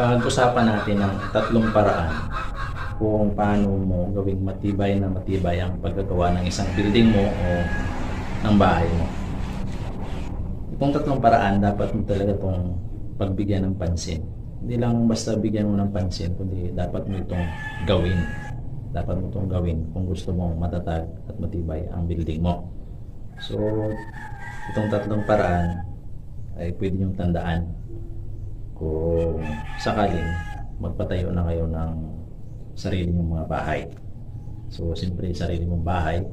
pag-usapan natin ng tatlong paraan kung paano mo gawing matibay na matibay ang paggagawa ng isang building mo o ng bahay mo. Itong tatlong paraan, dapat mo talaga itong pagbigyan ng pansin. Hindi lang basta bigyan mo ng pansin, kundi dapat mo itong gawin. Dapat mo itong gawin kung gusto mong matatag at matibay ang building mo. So, itong tatlong paraan ay pwede niyong tandaan kung sakaling magpatayo na kayo ng sarili mong mga bahay. So, siyempre, sarili mong bahay,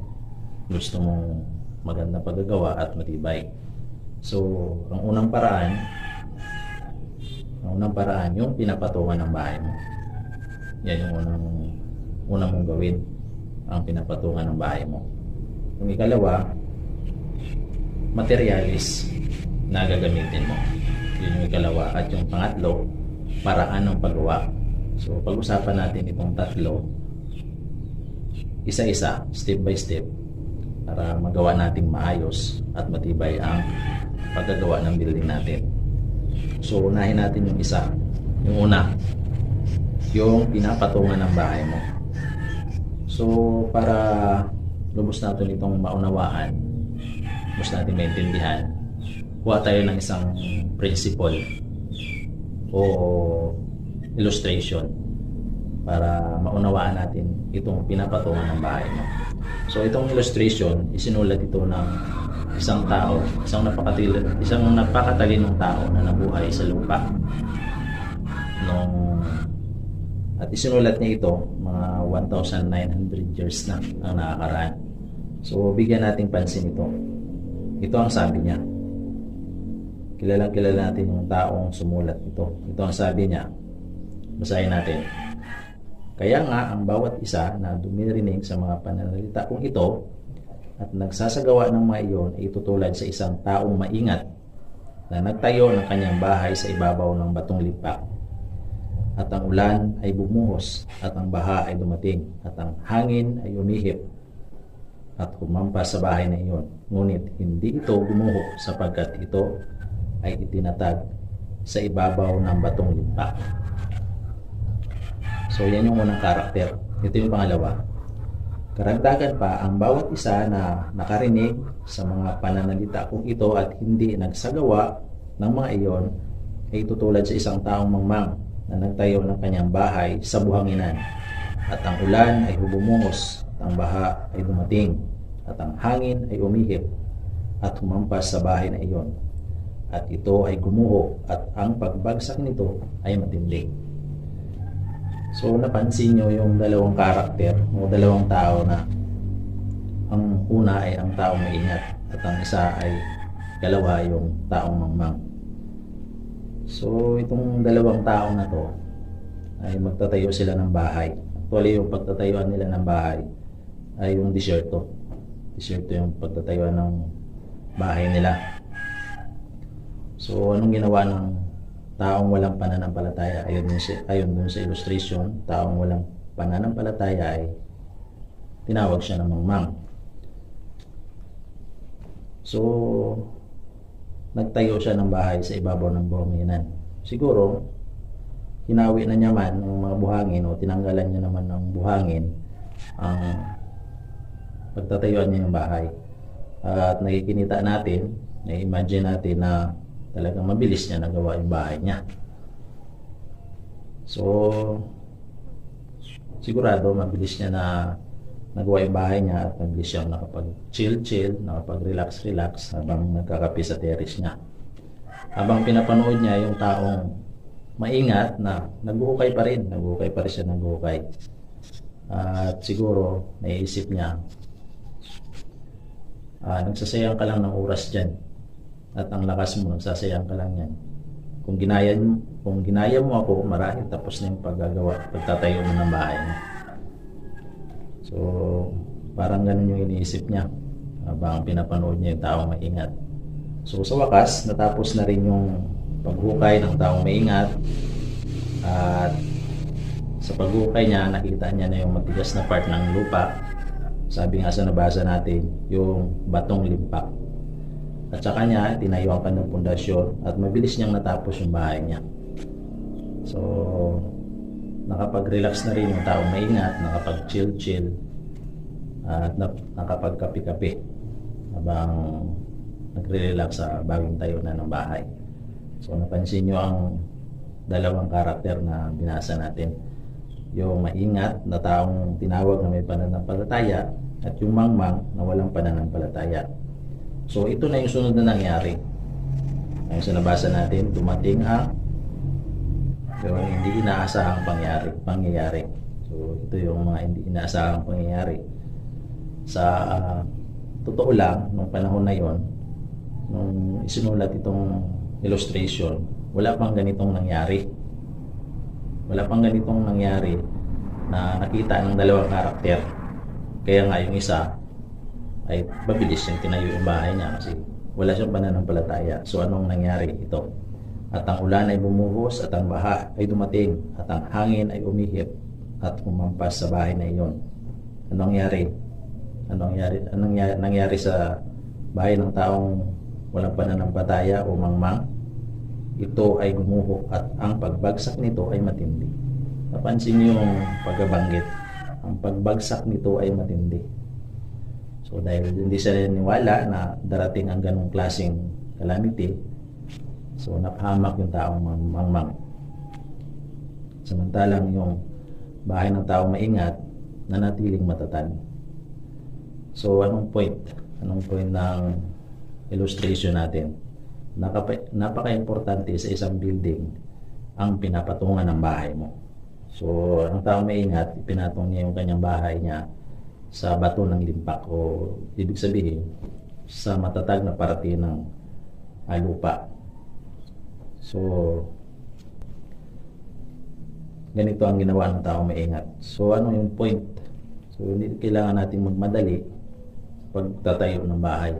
gusto mong maganda paggagawa at matibay. So, ang unang paraan, ang unang paraan, yung pinapatungan ng bahay mo. Yan yung unang, unang mong gawin, ang pinapatungan ng bahay mo. Yung ikalawa, materialis na gagamitin mo. Yun yung ikalawa. At yung pangatlo, paraan ng paggawa. So, pag-usapan natin itong tatlo, isa-isa, step by step, para magawa nating maayos at matibay ang paggagawa ng building natin. So, unahin natin yung isa. Yung una, yung pinapatungan ng bahay mo. So, para lubos natin itong maunawaan, lubos natin maintindihan, kuha tayo ng isang principle o illustration para maunawaan natin itong pinapatungan ng bahay mo. So itong illustration, isinulat ito ng isang tao, isang napakatil isang napakatalinong tao na nabuhay sa lupa. Nung at isinulat niya ito mga 1,900 years na ang nakakaraan. So bigyan natin pansin ito. Ito ang sabi niya kilalang kilala natin yung taong sumulat ito. Ito ang sabi niya. Basahin natin. Kaya nga ang bawat isa na dumirinig sa mga pananalita kong ito at nagsasagawa ng mga iyon ay tutulad sa isang taong maingat na nagtayo ng kanyang bahay sa ibabaw ng batong lipak. At ang ulan ay bumuhos at ang baha ay dumating at ang hangin ay umihip at humampas sa bahay na iyon. Ngunit hindi ito gumuho sapagkat ito ay itinatag sa ibabaw ng batong limpa. So yan yung unang karakter. Ito yung pangalawa. Karagdagan pa, ang bawat isa na nakarinig sa mga pananalita kong ito at hindi nagsagawa ng mga iyon ay tutulad sa isang taong mangmang na nagtayo ng kanyang bahay sa buhanginan. At ang ulan ay hubumungos, at ang baha ay dumating, at ang hangin ay umihip at humampas sa bahay na iyon at ito ay gumuho at ang pagbagsak nito ay matindi. So napansin nyo yung dalawang karakter o dalawang tao na ang una ay ang taong maingat at ang isa ay kalawa yung taong mangmang. So itong dalawang tao na to ay magtatayo sila ng bahay. Actually yung pagtatayuan nila ng bahay ay yung disyerto. Disyerto yung pagtatayuan ng bahay nila. So, anong ginawa ng taong walang pananampalataya? Ayon dun sa, ayon dun sa illustration, taong walang pananampalataya ay tinawag siya ng mangmang. So, nagtayo siya ng bahay sa ibabaw ng buhanginan. Siguro, hinawi na niya man ng mga buhangin o tinanggalan niya naman ng buhangin ang pagtatayuan niya ng bahay. At nakikinita natin, na-imagine natin na talagang mabilis niya nagawa yung bahay niya. So, sigurado mabilis niya na nagawa yung bahay niya at mabilis siyang nakapag-chill-chill, nakapag-relax-relax habang nagkakape sa terrace niya. Habang pinapanood niya yung taong maingat na naghuhukay pa rin, naghuhukay pa rin siya naghuhukay. At siguro, naiisip niya, ah, nagsasayang ka lang ng oras dyan at ang lakas mo, nagsasayang ka lang yan. Kung ginaya, kung ginaya mo ako, marahil tapos na yung paggagawa, pagtatayo mo ng bahay mo. So, parang ganun yung iniisip niya habang pinapanood niya yung taong maingat. So, sa wakas, natapos na rin yung paghukay ng taong maingat at sa paghukay niya, nakita niya na yung matigas na part ng lupa. Sabi nga sa nabasa natin, yung batong limpak. At sa kanya, tinayuan ka ng pundasyon at mabilis niyang natapos yung bahay niya. So, nakapag-relax na rin yung taong maingat, nakapag-chill-chill, at na- nakapag-kapi-kapi habang nagre-relax sa bagong tayo na ng bahay. So, napansin nyo ang dalawang karakter na binasa natin. Yung maingat na taong tinawag na may pananampalataya at yung mangmang na walang pananampalataya. So, ito na yung sunod na nangyari. Ngayon sa nabasa natin, dumating ang pero hindi inaasahang pangyari, pangyayari. So, ito yung mga hindi inaasahang pangyayari. Sa ah, totoo lang, nung panahon na yon, nung isinulat itong illustration, wala pang ganitong nangyari. Wala pang ganitong nangyari na nakita ng dalawang karakter. Kaya nga yung isa ay mabilis yung tinayo yung bahay niya kasi wala siyang pananampalataya. So anong nangyari ito? At ang ulan ay bumuhos at ang baha ay dumating at ang hangin ay umihip at umampas sa bahay na iyon. Anong nangyari? Anong nangyari, anong nangyari, sa bahay ng taong walang pananampalataya o mangmang? Ito ay gumuho at ang pagbagsak nito ay matindi. Napansin niyo yung pagbabanggit. Ang pagbagsak nito ay matindi. So dahil hindi sila naniwala na darating ang ganong klaseng calamity, so napahamak yung taong mang- mangmang. Samantalang yung bahay ng taong maingat, nanatiling matatag. So anong point? Anong point ng illustration natin? Nakapa- napaka-importante sa isang building ang pinapatungan ng bahay mo. So, ang taong maingat, pinatong niya yung kanyang bahay niya sa bato ng limpak o ibig sabihin sa matatag na parte ng ah, lupa. So, ganito ang ginawa ng taong maingat. So, ano yung point? So, hindi kailangan nating magmadali pagtatayo ng bahay.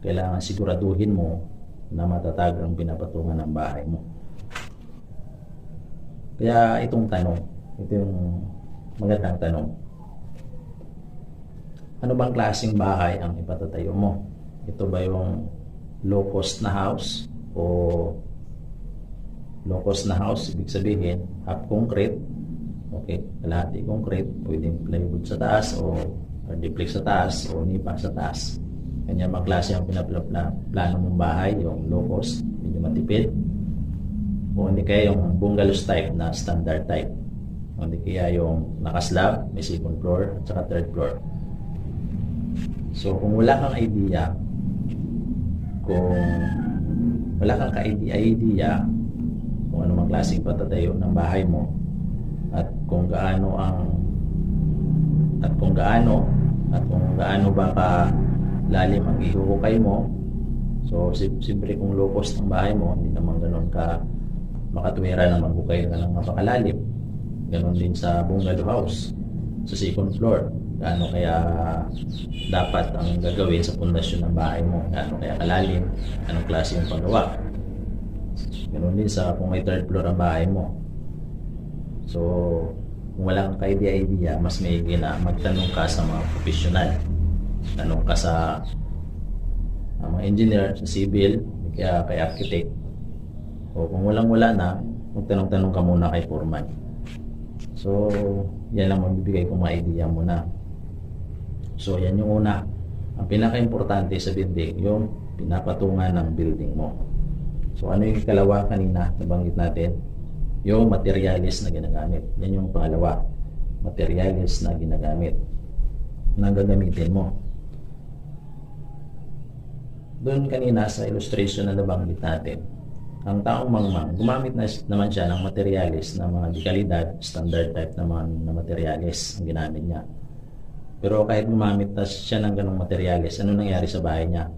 Kailangan siguraduhin mo na matatag ang pinapatungan ng bahay mo. Kaya itong tanong, ito yung magandang tanong. Ano bang klaseng bahay ang ipatatayo mo? Ito ba yung low cost na house o low cost na house, ibig sabihin half concrete, okay, kalahati concrete, pwedeng plywood sa taas o duplex sa taas o nipa sa taas. Kanya mga klase ang pinaplano mong bahay, yung low cost, medyo matipid, o hindi kaya yung bungalows type na standard type. O hindi kaya yung nakaslab, may second floor, at saka third floor. So, kung wala kang idea, kung wala kang ka-idea kung ano mang klaseng patatayo ng bahay mo at kung gaano ang at kung gaano at kung gaano ba ka lalim ang ihuhukay mo so simple kung low cost ng bahay mo hindi naman ganun ka makatwera na maghukay ka lang napakalalim ganun din sa bungalow house sa second floor gaano kaya dapat ang gagawin sa pundasyon ng bahay mo? Gaano kaya kalalim? Anong klase yung paggawa? Ganun din sa kung may third floor ang bahay mo. So kung wala kang ka-idea mas may na magtanong ka sa mga professional. Tanong ka sa uh, mga engineer sa civil kaya kay architect. O kung walang wala na magtanong-tanong ka muna kay foreman. So yan lang magbibigay kong mga idea muna So, yan yung una. Ang pinaka-importante sa building, yung pinapatungan ng building mo. So, ano yung kalawa kanina, nabanggit natin? Yung materialis na ginagamit. Yan yung pangalawa. Materialis na ginagamit. Na gagamitin mo. Doon kanina sa illustration na nabanggit natin, ang taong mangmang, gumamit na naman siya ng materialis na mga dekalidad, standard type naman na materialis ang ginamit niya. Pero kahit gumamit na siya ng ganong materyales, ano nangyari sa bahay niya?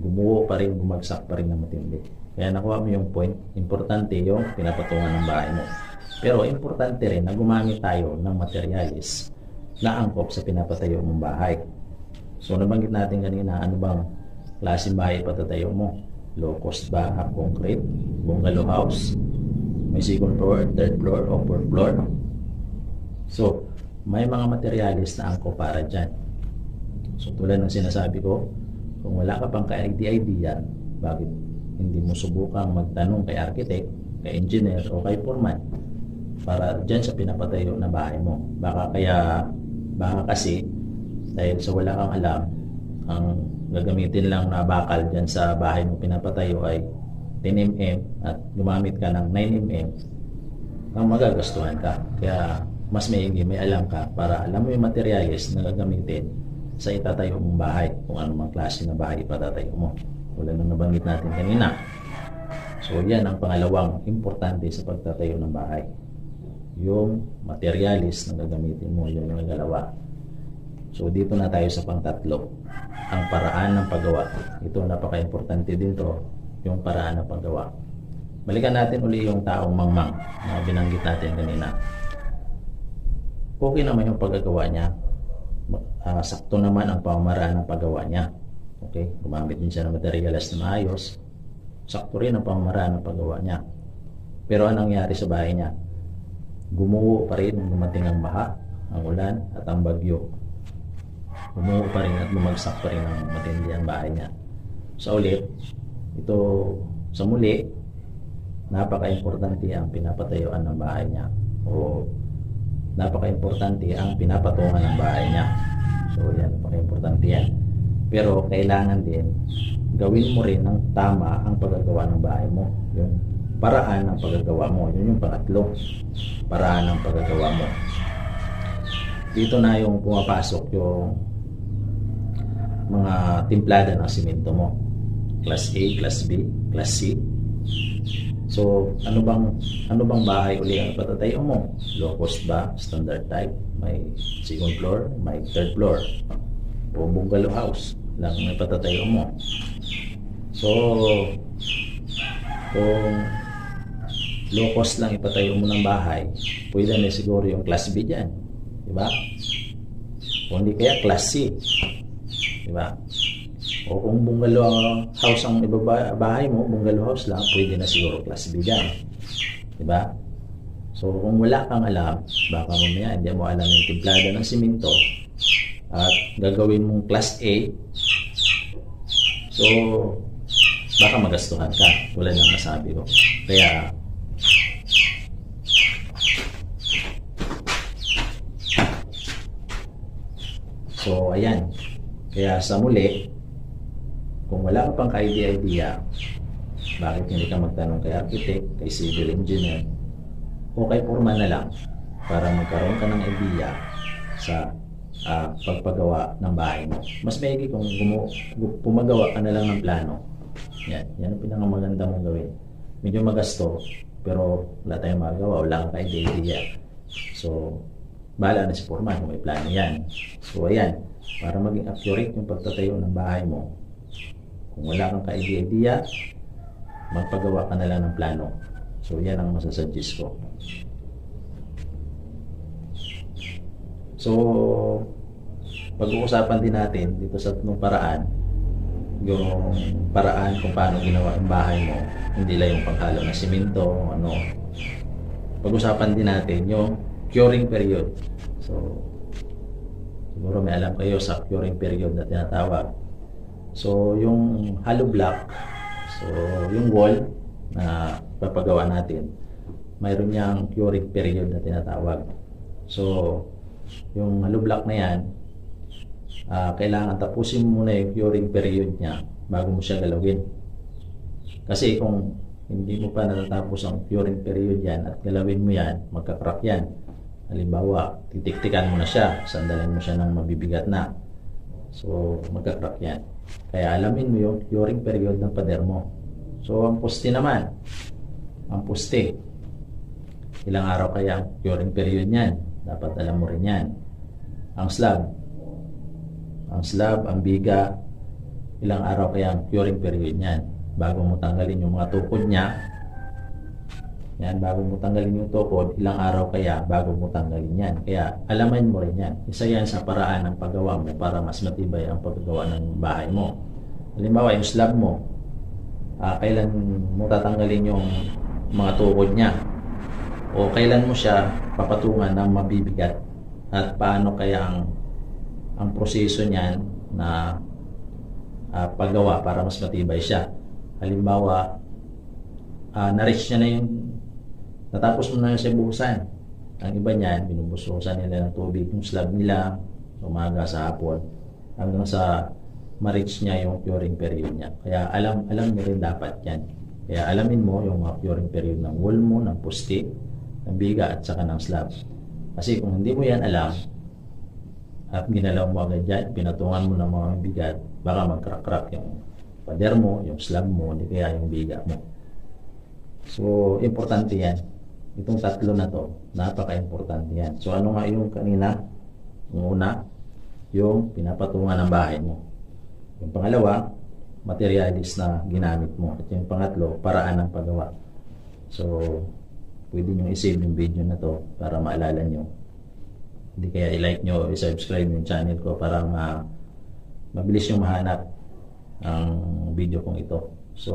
Gumuho pa rin, gumagsak pa rin ng matindi. Kaya nakuha mo yung point. Importante yung pinapatungan ng bahay mo. Pero importante rin na gumamit tayo ng materyales na angkop sa pinapatayo mong bahay. So nabanggit natin kanina, ano bang klaseng bahay patatayo mo? Low cost ba? Half concrete? Bungalow house? May second floor, third floor, fourth floor? So, may mga materialis na angko para dyan. So tulad ng sinasabi ko, kung wala ka pang ka-idea, bakit hindi mo subukang magtanong kay architect kay engineer o kay foreman para dyan sa pinapatayo na bahay mo. Baka kaya, baka kasi dahil sa wala kang alam, ang gagamitin lang na bakal dyan sa bahay mo pinapatayo ay 10mm at gumamit ka ng 9mm, ang magagastuhan ka. Kaya mas maigi, may alam ka para alam mo yung materials na gagamitin sa itatayo mong bahay kung anumang klase na bahay ipatatayo mo. Wala nang nabanggit natin kanina. So yan ang pangalawang importante sa pagtatayo ng bahay. Yung materialis na gagamitin mo, yun yung dalawa. So dito na tayo sa pangtatlo, ang paraan ng paggawa. Ito napaka-importante din to, yung paraan ng paggawa. Balikan natin uli yung taong mangmang na binanggit natin kanina. Okay naman yung paggagawa niya. Ah, sakto naman ang pamamaraan ng paggawa niya. Okay? Gumamit din siya ng materials na maayos. Sakto rin ang pamamaraan ng paggawa niya. Pero anong nangyari sa bahay niya? Gumuho pa rin nung dumating ang baha, ang ulan at ang bagyo. Gumuho pa rin at bumagsak pa rin ang matindi ang bahay niya. Sa ulit, ito sa muli, napaka-importante ang pinapatayuan ng bahay niya o napaka-importante ang pinapatungan ng bahay niya. So yan, napaka-importante yan. Pero kailangan din gawin mo rin ng tama ang paggagawa ng bahay mo. Yung paraan ng paggagawa mo. Yun yung pangatlo. Paraan ng paggagawa mo. Dito na yung pumapasok yung mga timplada ng simento mo. Class A, Class B, Class C. So, ano bang ano bang bahay uli ang patatayo mo? Low cost ba? Standard type? May second floor? May third floor? O bungalow house lang ang patatayo mo? So, kung low cost lang ipatayo mo ng bahay, pwede na siguro yung class B dyan. Di ba? O hindi kaya class C. Di ba? O kung bungalow house ang ibaba, bahay mo, bungalow house lang, pwede na siguro class B dyan. Di ba? So kung wala kang alam, baka mamaya hindi mo alam yung timplada ng simento at gagawin mong class A, so baka magastuhan ka. Tulad ng nasabi ko. Kaya So, ayan. Kaya sa muli, kung wala ka pang ka-idea-idea, bakit hindi ka magtanong kay architect, kay civil engineer, o kay foreman na lang para magkaroon ka ng idea sa ah, pagpagawa ng bahay mo. Mas maigi kung gumu- gu- pumagawa ka na lang ng plano. Yan, yan ang pinakamaganda mong gawin. Medyo magasto, pero wala tayong magagawa, wala kang ka-idea. So, bahala na si foreman kung may plano yan. So, ayan, para maging accurate yung pagtatayo ng bahay mo, kung wala kang ka-idea, magpagawa ka na lang ng plano. So, yan ang masasuggest ko. So, pag-uusapan din natin dito sa tatlong paraan, yung paraan kung paano ginawa ang bahay mo, hindi lang yung paghalo ng simento, ano. Pag-usapan din natin yung curing period. So, siguro may alam kayo sa curing period na tinatawag. So, yung hollow block, so yung wall na papagawa natin, mayroon niyang curing period na tinatawag. So, yung hollow block na yan, ah, kailangan tapusin muna yung curing period niya bago mo siya galawin. Kasi kung hindi mo pa natatapos ang curing period yan at galawin mo yan, magka-crack yan. Halimbawa, titiktikan mo na siya, sandalan mo siya ng mabibigat na. So, magka-crack yan. Kaya alamin mo yung curing period ng pader mo. So, ang poste naman, ang poste, ilang araw kaya ang curing period niyan? Dapat alam mo rin yan. Ang slab, ang slab, ang biga, ilang araw kaya ang curing period niyan? Bago mo tanggalin yung mga tukod niya, yan, bago mo tanggalin yung tukod, ilang araw kaya bago mo tanggalin yan. Kaya alaman mo rin yan. Isa yan sa paraan ng paggawa mo para mas matibay ang paggawa ng bahay mo. Halimbawa, yung slab mo, ah, kailan mo tatanggalin yung mga tukod niya? O kailan mo siya papatungan ng mabibigat? At paano kaya ang, ang proseso niyan na ah, paggawa para mas matibay siya? Halimbawa, uh, na-reach niya na yung natapos mo na siya buhusan. Ang iba niyan, binubususan nila ng tubig yung slab nila, umaga sa hapon, hanggang sa ma-reach niya yung curing period niya. Kaya alam alam mo rin dapat yan. Kaya alamin mo yung mga curing period ng wall mo, ng pusti, ng biga at saka ng slab. Kasi kung hindi mo yan alam, at ginalaw mo agad yan, pinatungan mo ng mga bigat, baka mag-crack-crack yung pader mo, yung slab mo, hindi kaya yung biga mo. So, importante yan. Itong tatlo na to, napaka-importante yan. So, ano nga yung kanina? Yung una, yung pinapatungan ng bahay mo. Yung pangalawa, materialis na ginamit mo. At yung pangatlo, paraan ng paggawa. So, pwede nyo i-save yung video na to para maalala nyo. Hindi kaya i-like nyo o i-subscribe yung channel ko para ma mabilis yung mahanap ang video kong ito. So,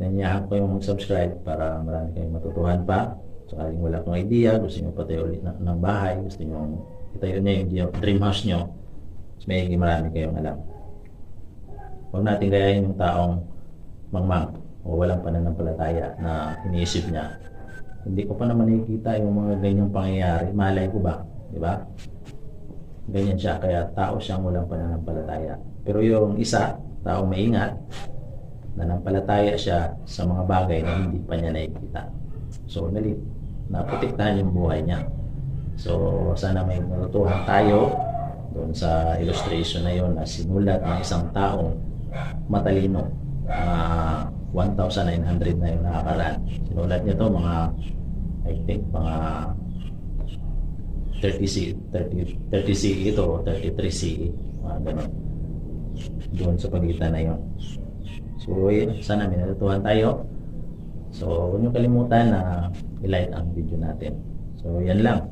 nanyahan ko yung mag-subscribe para marami kayong matutuhan pa. Sakaling wala kong idea, gusto nyo patayo ulit ng, bahay, gusto nyo itayo nyo yung dream house nyo, mas may marami kayong alam. Huwag natin gayahin yung taong mangmang o walang pananampalataya na iniisip niya. Hindi ko pa naman nakikita yung mga ganyang pangyayari. Malay ko ba? Di ba? Ganyan siya. Kaya tao siyang walang pananampalataya. Pero yung isa, taong maingat, nanampalataya siya sa mga bagay na hindi pa niya nakikita. So, nali, naprotektahan yung buhay niya. So, sana may natutuhan tayo doon sa illustration na yon na sinulat ng isang taong matalino. Mga 1,900 na yung nakakaraan. Sinulat niya to mga, I think, mga 30 CE, 30, 30 CE ito, 33 CE, mga ganun. Doon sa pagitan na yon. So, yun, sana may natutuhan tayo. So, huwag niyo kalimutan na i-like ang video natin. So, yan lang.